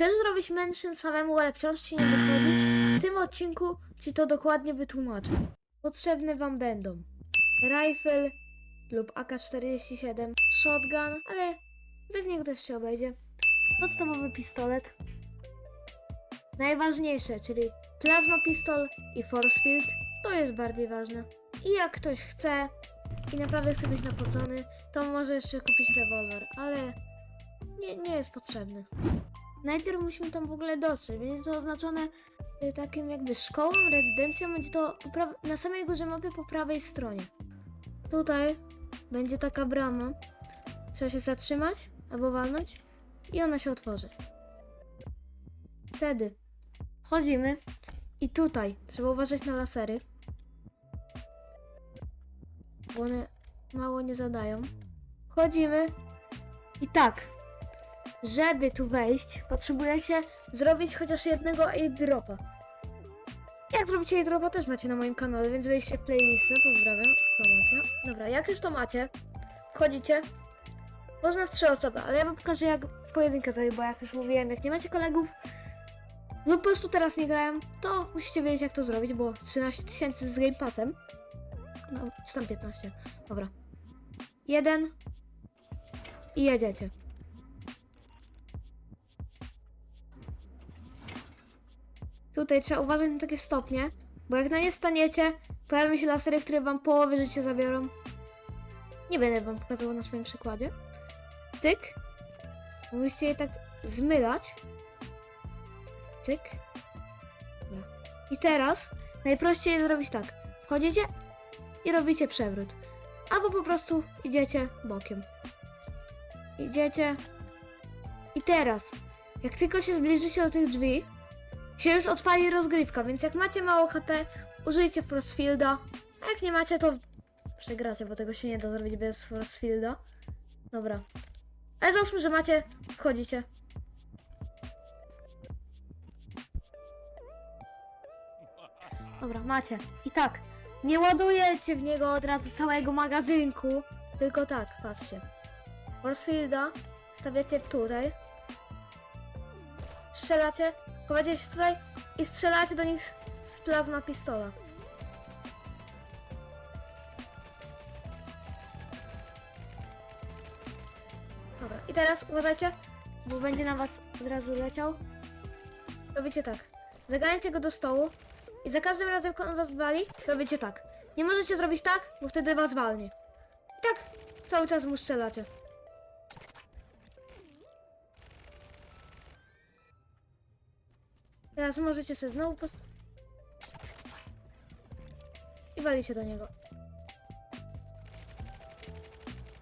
Chcesz zrobić mention samemu, ale wciąż ci nie wychodzi? W tym odcinku ci to dokładnie wytłumaczę. Potrzebne wam będą rifle lub AK-47, shotgun, ale bez niego też się obejdzie. Podstawowy pistolet. Najważniejsze, czyli plasma pistol i force field, to jest bardziej ważne. I jak ktoś chce i naprawdę chce być napocony, to może jeszcze kupić rewolwer, ale nie, nie jest potrzebny. Najpierw musimy tam w ogóle dotrzeć. Będzie to oznaczone y, takim jakby szkołą, rezydencją. Będzie to na samej górze mapy po prawej stronie. Tutaj będzie taka brama. Trzeba się zatrzymać albo walnąć i ona się otworzy. Wtedy wchodzimy i tutaj trzeba uważać na lasery, bo one mało nie zadają. Wchodzimy i tak, żeby tu wejść, potrzebujecie zrobić chociaż jednego airdropa. Jak zrobić airdropa też macie na moim kanale, więc wejdźcie w playlistę, pozdrawiam, promocja. Dobra, jak już to macie, wchodzicie, można w trzy osoby, ale ja wam pokażę jak w pojedynkę sobie, bo jak już mówiłem, jak nie macie kolegów, lub po prostu teraz nie grają, to musicie wiedzieć jak to zrobić, bo 13 tysięcy z Game Passem, no, czy tam 15, dobra. Jeden i jedziecie. Tutaj trzeba uważać na takie stopnie, bo jak na nie staniecie, pojawią się lasery, które wam połowę życia zabiorą. Nie będę wam pokazywał na swoim przykładzie. Cyk. Musicie je tak zmylać. Cyk. Dobra. I teraz najprościej jest zrobić tak. Wchodzicie i robicie przewrót. Albo po prostu idziecie bokiem. Idziecie. I teraz, jak tylko się zbliżycie do tych drzwi, się już odpali rozgrywka, więc jak macie mało HP, użyjcie Force Fielda, a jak nie macie, to przegracie, bo tego się nie da zrobić bez Force Fielda. Dobra. Ale załóżmy, że macie, wchodzicie. Dobra, macie. I tak, nie ładujecie w niego od razu całego magazynku, tylko tak, patrzcie. Force Fielda stawiacie tutaj, strzelacie, chowacie się tutaj i strzelacie do nich z plazma pistola. Dobra, i teraz uważajcie, bo będzie na was od razu leciał. Robicie tak. Zaganiacie go do stołu i za każdym razem, jak on was wali, robicie tak. Nie możecie zrobić tak, bo wtedy was walnie. I tak cały czas mu strzelacie. Teraz możecie sobie znowu post... I walicie do niego.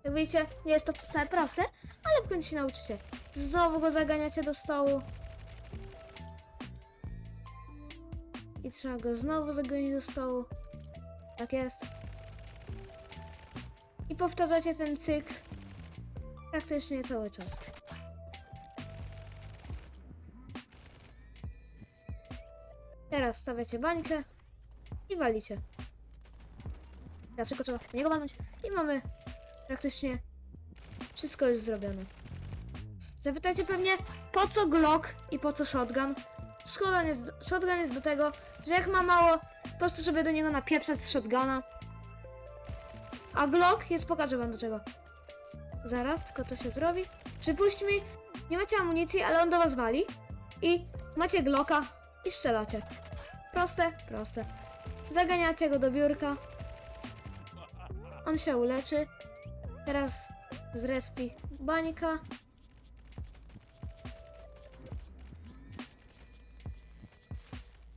Jak widzicie, nie jest to wcale proste, ale w końcu się nauczycie. Znowu go zaganiacie do stołu. I trzeba go znowu zagonić do stołu. Tak jest. I powtarzacie ten cykl praktycznie cały czas. Teraz stawiacie bańkę i walicie. Teraz tylko trzeba w niego walnąć i mamy praktycznie wszystko już zrobione. Zapytacie pewnie, po co Glock i po co shotgun? Shotgun jest, shotgun jest do tego, że jak ma mało, po prostu żeby do niego napieprzać z shotguna. A Glock jest, pokażę wam do czego. Zaraz, tylko to się zrobi. Przypuśćmy, nie macie amunicji, ale on do was wali. I macie Glocka i strzelacie. Proste, proste. Zaganiacie go do biurka. On się uleczy. Teraz zrespi bańka.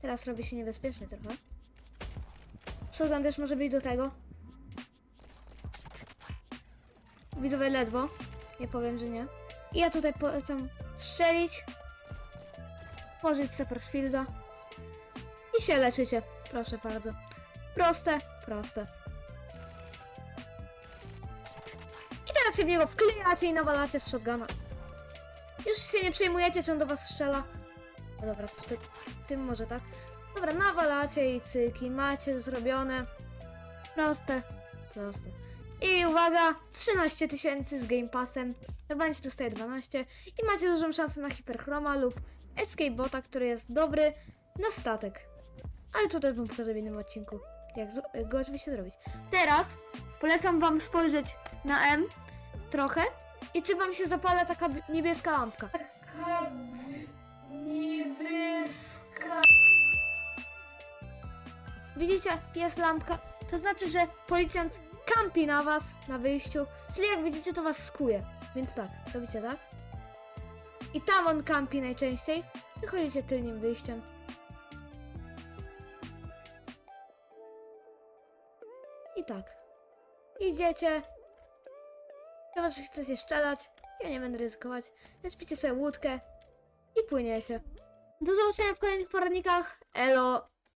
Teraz robi się niebezpiecznie trochę. Shotgun też może być do tego. Widowe ledwo. Nie powiem, że nie. I ja tutaj polecam strzelić. Położyć Sepersfielda. I się leczycie. Proszę bardzo. Proste, proste. I teraz się w niego wklejacie i nawalacie z shotguna. Już się nie przejmujecie, czy on do was strzela. No dobra, tutaj tym może tak. Dobra, nawalacie i cyki, macie zrobione. Proste, proste. I uwaga, 13 tysięcy z Game Passem. Normalnie się dostaje 12 i macie dużą szansę na Hiperchroma lub Escape Bota, który jest dobry na statek. Ale tutaj wam pokażę w innym odcinku, jak go oczywiście zrobić. Teraz polecam wam spojrzeć na M trochę i czy wam się zapala taka bi- niebieska lampka. Taka niebieska. Widzicie, jest lampka. To znaczy, że policjant kampi na was na wyjściu. Czyli jak widzicie, to was skuje. Więc tak, robicie tak. I tam on kampi najczęściej. Wychodzicie tylnym wyjściem. I tak. Idziecie. Chyba, że chcecie szczelać. Ja nie będę ryzykować. Więc picie sobie łódkę i płyniecie. Do zobaczenia w kolejnych poradnikach. Elo.